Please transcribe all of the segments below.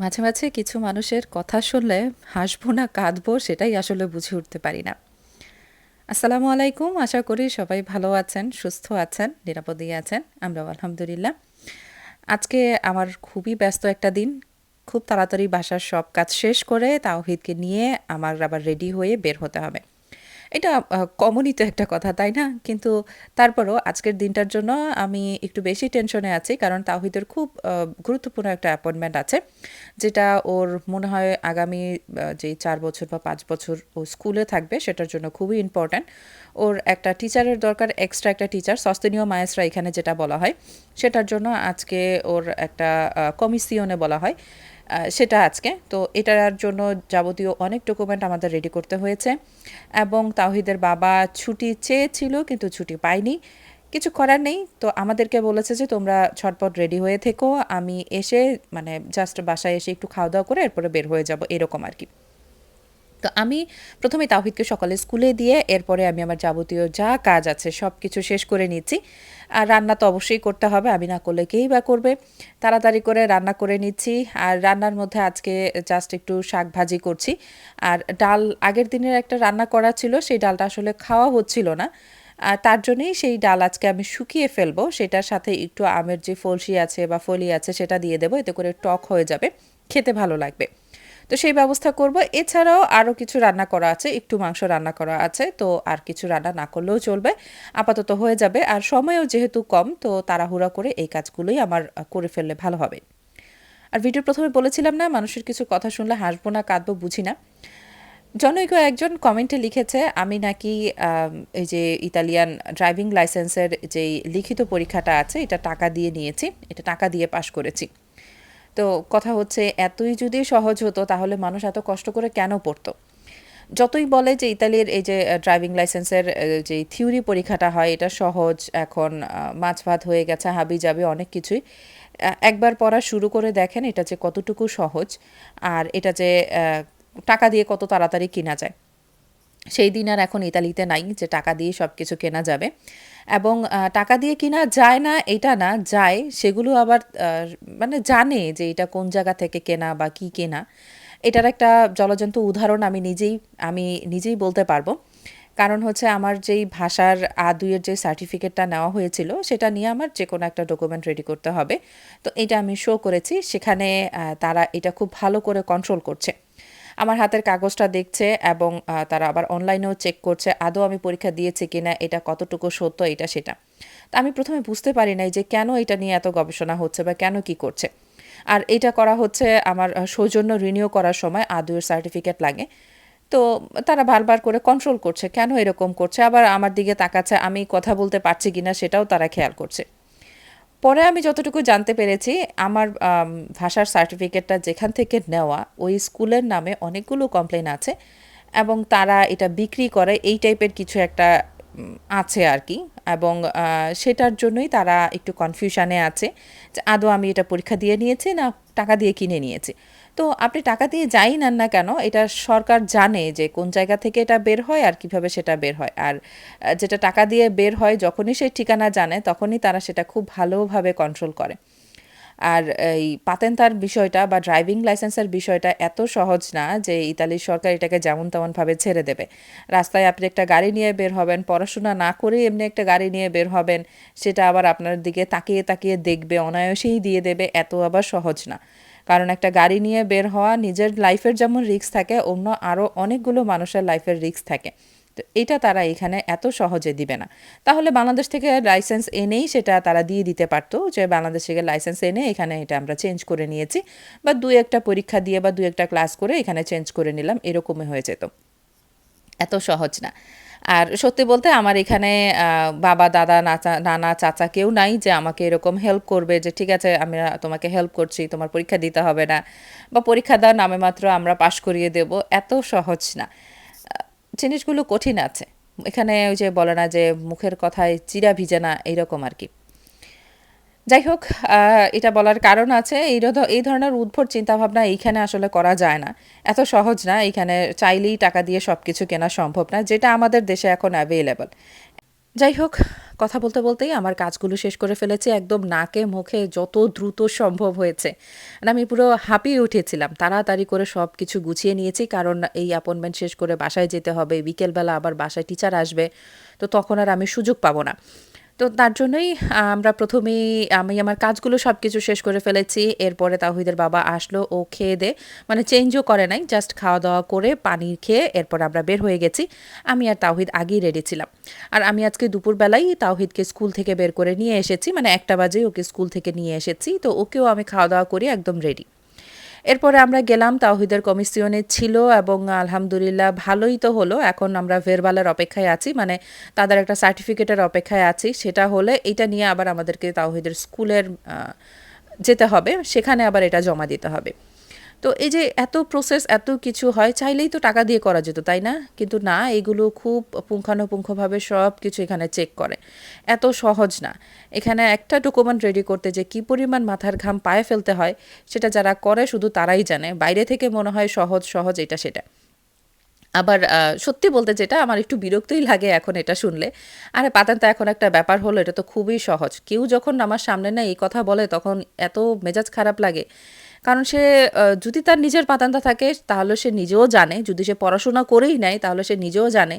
মাঝে, মাঝে কিছু মানুষের কথা শুনলে হাসবো না কাঁদবো সেটাই আসলে বুঝে উঠতে পারি না। আসসালামু আলাইকুম। আশা করি সবাই ভালো আছেন, সুস্থ আছেন, নিরাপদেই আছেন। আমরাও আলহামদুলিল্লাহ। আজকে আমার খুবই ব্যস্ত একটা দিন। খুব তাড়াতাড়ি বাসার সব কাজ শেষ করে তাওহিদকে নিয়ে আমার আবার রেডি হয়ে বের হতে হবে। এটা কমনই তো একটা কথা, তাই না? কিন্তু তারপরও আজকের দিনটার জন্য আমি একটু বেশি টেনশনে আছি। কারণ তাওহিদের খুব গুরুত্বপূর্ণ একটা অ্যাপয়েন্টমেন্ট আছে। যেটা ওর মনে হয় আগামী যে চার বছর বা পাঁচ বছর ও স্কুলে থাকবে সেটার জন্য খুবই ইম্পর্ট্যান্ট ওর একটা টিচারের দরকার, এক্সট্রা একটা টিচার, সস্তেনীয় মায়েস্ট্রা এখানে যেটা বলা হয়। সেটার জন্য আজকে ওর একটা কমিসিয়নে বলা হয়। সেটা আজকে। তো এটার জন্য যাবতীয় অনেক ডকুমেন্ট আমাদের রেডি করতে হয়েছে। এবং তাহিদের বাবা ছুটি চেয়েছিল কিন্তু ছুটি পায়নি। কিছু করার নেই। তো আমাদেরকে বলেছে যে, "তোমরা ছটপট রেডি হয়ে থেকো। আমি এসে মানে জাস্ট বাসায় এসে একটু খাওয়া-দাওয়া করে এরপরে বের হয়ে যাব।" এরকম আরকি। তো আমি ১ম এ তাওহিদকে সকালে স্কুলে দিয়ে এরপরে আমি আমার যাবতীয় যা কাজ আছে সব কিছু শেষ করে নিচ্ছি। আর রান্না তো অবশ্যই করতে হবে। আমি না করলে কেই বা করবে। তাড়াতাড়ি করে রান্না করে নিচ্ছি। আর রান্নার মধ্যে আজকে জাস্ট একটু শাক ভাজি করছি। আর ডাল আগের দিনের একটা রান্না করা ছিল, সেই ডালটা আসলে খাওয়া হচ্ছিল না। আর তার জন্যই সেই ডাল আজকে আমি শুকিয়ে ফেলব। সেটার সাথে একটু আমের যে ফলসি আছে বা ফলি আছে সেটা দিয়ে দেবো। এতে করে টক হয়ে যাবে। খেতে ভালো লাগবে। তো সেই ব্যবস্থা করব। এছাড়াও আরও কিছু রান্না করা আছে। একটু মাংস রান্না করা আছে। তো আর কিছু রান্না না করলেও চলবে। আপাতত হয়ে যাবে। আর সময়ও যেহেতু কম, তো তাড়াহুড়া করে এই কাজগুলোই আমার করে ফেললে ভালো হবে। আর ভিডিওর প্রথমে বলেছিলাম না, মানুষের কিছু কথা শুনলে হাসবো না, কাঁদবো, বুঝি না। জনৈক একজন কমেন্টে লিখেছে, আমি নাকি এই যে ইতালিয়ান ড্রাইভিং লাইসেন্সের যেই লিখিত পরীক্ষাটা আছে, এটা টাকা দিয়ে নিয়েছি। এটা টাকা দিয়ে পাশ করেছি। তো কথা হচ্ছে এতই যদি সহজ হতো তাহলে মানুষ এত কষ্ট করে কেন পড়তো? যতই বলে যে ইতালির এই যে ড্রাইভিং লাইসেন্সের যে থিওরি পরীক্ষাটা হয় এটা সহজ, এখন মাছ-ভাত হয়ে গেছে হাবি-জাবি অনেক কিছুই। একবার পড়া শুরু করে দেখেন এটা যে কতটুকু সহজ আর এটা যে টাকা দিয়ে কত তাড়াতাড়ি কিনা যায়। সেই দিন আর এখন ইতালিতে নাই যে টাকা দিয়ে সব কিছু কেনা যাবে। এবং টাকা দিয়ে কিনা যায় না এটা না, যায় সেগুলো আবার মানে জানে যে এটা কোন জায়গা থেকে কেনা বা কি কেনা। এটার একটা জলজ্যান্ত উদাহরণ আমি নিজেই আমি নিজেই বলতে পারব। কারণ হচ্ছে আমার যেই ভাষার আ২ এর যে সার্টিফিকেটটা নেওয়া হয়েছিল সেটা নিয়ে আমার যে কোনো একটা ডকুমেন্ট রেডি করতে হবে। তো এটা আমি শো করেছি। সেখানে তারা এটা খুব ভালো করে কন্ট্রোল করছে। আমার হাতের কাগজটা দেখছে এবং তারা আবার অনলাইনেও চেক করছে আদৌ আমি পরীক্ষা দিয়েছি কিনা, এটা কতটুকু সত্য এটা সেটা। তা আমি প্রথমে বুঝতে পারি নাই যে কেন এটা নিয়ে এত গবেষণা হচ্ছে বা কেন কি করছে। আর এটা করা হচ্ছে আমার সৌজন্য রিনিউ করার সময় আ২ সার্টিফিকেট লাগে। তো তারা বারবার করে কন্ট্রোল করছে। কেন এরকম করছে? আবার আমার দিকে তাকাচ্ছে আমি কথা বলতে পারছি কিনা সেটাও তারা খেয়াল করছে। পরে আমি যতটুকু জানতে পেরেছি, আমার ভাষার সার্টিফিকেটটা যেখান থেকে নেওয়া, ওই স্কুলের নামে অনেকগুলো কমপ্লেন আছে এবং তারা এটা বিক্রি করে, এই টাইপের কিছু একটা উম আর কি এবং সেটার জন্যই তারা একটু কনফিউশানে আছে যে আদৌ আমি এটা পরীক্ষা দিয়ে নিয়েছি না টাকা দিয়ে কিনে নিয়েছি। তো আপনি টাকা দিয়ে যাই নেন না কেন, এটা সরকার জানে যে কোন জায়গা থেকে এটা বের হয় আর কীভাবে সেটা বের হয়। আর যেটা টাকা দিয়ে বের হয়, যখনই সে ঠিকানা জানে, তখনই তারা সেটা খুব ভালোভাবে কন্ট্রোল করে। আর এই পাতেন্তার বিষয়টা বা ড্রাইভিং লাইসেন্সের বিষয়টা এত সহজ না যে ইতালির সরকার এটাকে যেমন তেমনভাবে ছেড়ে দেবে। রাস্তায় আপনি একটা গাড়ি নিয়ে বের হবেন, পড়াশোনা না করেই এমনি একটা গাড়ি নিয়ে বের হবেন, সেটা আবার আপনার দিকে তাকিয়ে, তাকিয়ে দেখবে, অনায়াসেই দিয়ে দেবে এত আবার সহজ না। কারণ একটা গাড়ি নিয়ে বের হওয়া নিজের লাইফের যেমন রিস্ক থাকে অন্য আরও অনেকগুলো মানুষের লাইফের রিস্ক থাকে। এটা তারা এখানে এত সহজে দিবে না। তাহলে বাংলাদেশ থেকে লাইসেন্স এনেই সেটা তারা দিয়ে দিতে পারতো যে বাংলাদেশ থেকে লাইসেন্স এনে এখানে এটা আমরা চেঞ্জ করে নিয়েছি বা ২ ১ টা পরীক্ষা দিয়ে বা ২ ১ টা ক্লাস করে এখানে চেঞ্জ করে নিলাম এরকমই হয়ে যেত। এত সহজ না। আর সত্যি বলতে আমার এখানে বাবা, দাদা, নাচা নানা, চাচা কেউ নাই যে আমাকে এরকম হেল্প করবে যে ঠিক আছে আমরা তোমাকে হেল্প করছি, তোমার পরীক্ষা দিতে হবে না বা পরীক্ষা দেওয়ার নামে মাত্র আমরা পাশ করিয়ে দেব। এত সহজ না। জিনিসগুলো কঠিন আছে। এখানে ওই যে বলে না যে মুখের কথায় চিরা ভিজে না, এইরকম আরকি। যাই হোক এটা বলার কারণ আছে এই এই ধরনের উদ্ভট চিন্তাভাবনা এইখানে আসলে করা যায় না। এত সহজ না এখানে চাইলেই টাকা দিয়ে সব কিছু কেনা সম্ভব না, যেটা আমাদের দেশে এখন অ্যাভেইলেবল। যাই হোক, কথা বলতে বলতেই আমার কাজগুলো শেষ করে ফেলেছি, একদম নাকে মুখে যত দ্রুত সম্ভব হয়েছে। আমি পুরো হাঁপিয়ে উঠেছিলাম, তাড়াতাড়ি করে সব কিছু গুছিয়ে নিয়েছি, কারণ এই অ্যাপয়েন্টমেন্ট শেষ করে বাসায় যেতে হবে, বিকেলবেলা আবার বাসায় টিচার আসবে, তো তখন আর আমি সুযোগ পাবো না। তো তার জন্যই আমরা প্রথমেই আমি আমার কাজগুলো সব কিছু শেষ করে ফেলেছি। এরপরে তাহিদের বাবা আসলো, ও খেয়ে দে মানে চেঞ্জও করে নাই জাস্ট খাওয়া দাওয়া করে পানি খেয়ে এরপর আমরা বের হয়ে গেছি। আমি আর তাওহিদ আগেই রেডি ছিলাম। আর আমি আজকে দুপুরবেলাই তাওহিদকে স্কুল থেকে বের করে নিয়ে এসেছি মানে একটা বাজেই ওকে স্কুল থেকে নিয়ে এসেছি, তো ওকেও আমি খাওয়া দাওয়া করি একদম রেডি এরপরে আমরা গেলাম, তাওহিদের কমিশনে ছিল এবং আলহামদুলিল্লাহ ভালোই তো হলো। এখন আমরা ভেরবালের অপেক্ষায় আছি মানে তাদের একটা সার্টিফিকেটের অপেক্ষায় আছি। সেটা হলে এটা নিয়ে আবার আমাদেরকে তাওহিদের স্কুলের যেতে হবে। সেখানে আবার এটা জমা দিতে হবে। তো এই যে এত প্রসেস এত কিছু হয়, চাইলেই তো টাকা দিয়ে করা যেত, তাই না? কিন্তু না, এগুলো খুব পুঙ্খানুপুঙ্খভাবে সব কিছু এখানে চেক করে। এত সহজ না। এখানে একটা ডকুমেন্ট রেডি করতে যে কী পরিমাণ মাথার ঘাম পায়ে ফেলতে হয়, সেটা যারা করে শুধু তারাই জানে। বাইরে থেকে মনে হয় সহজ সহজ এটা, সেটা। আবার সত্যি বলতে যেটা, আমার একটু বিরক্তই লাগে এখন এটা শুনলে। আরে তো এখন একটা ব্যাপার হলো, এটা তো খুবই সহজ। কেউ যখন আমার সামনে না এই কথা বলে, তখন এত মেজাজ খারাপ লাগে। কারণ সে যদি তার নিজের পাতান্তা থাকে, তাহলে সে নিজেও জানে। যদি সে পড়াশোনা করেই নেয়, তাহলে সে নিজেও জানে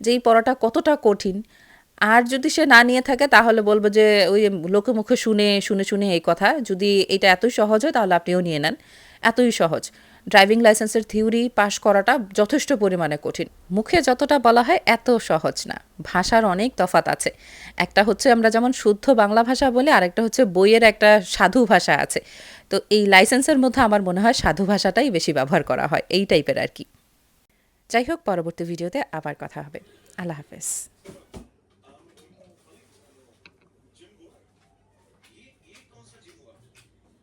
যে এই পড়াটা কতটা কঠিন। আর যদি সে না নিয়ে থাকে, তাহলে বলব যে, ওই লোকে মুখে শুনে শুনে শুনে এই কথা। যদি এটা এতই সহজ হয়, তাহলে আপনিও নিয়ে নেন। এতই সহজ। ড্রাইভিং লাইসেন্সের থিওরি পাশ করাটা যথেষ্ট পরিমাণে কঠিন। মুখে যতটা বলা হয় এত সহজ না। ভাষার অনেক তফাত আছে। একটা হচ্ছে আমরা যেমন শুদ্ধ বাংলা ভাষা বলি, আরেকটা হচ্ছে বইয়ের একটা সাধু ভাষা আছে। তো এই লাইসেন্সের মধ্যে আমার মনে হয় সাধু ভাষাটাই বেশি ব্যবহার করা হয়, এই টাইপের আর কি। যাই হোক, পরবর্তী ভিডিওতে আবার কথা হবে। আল্লাহ হাফেজ।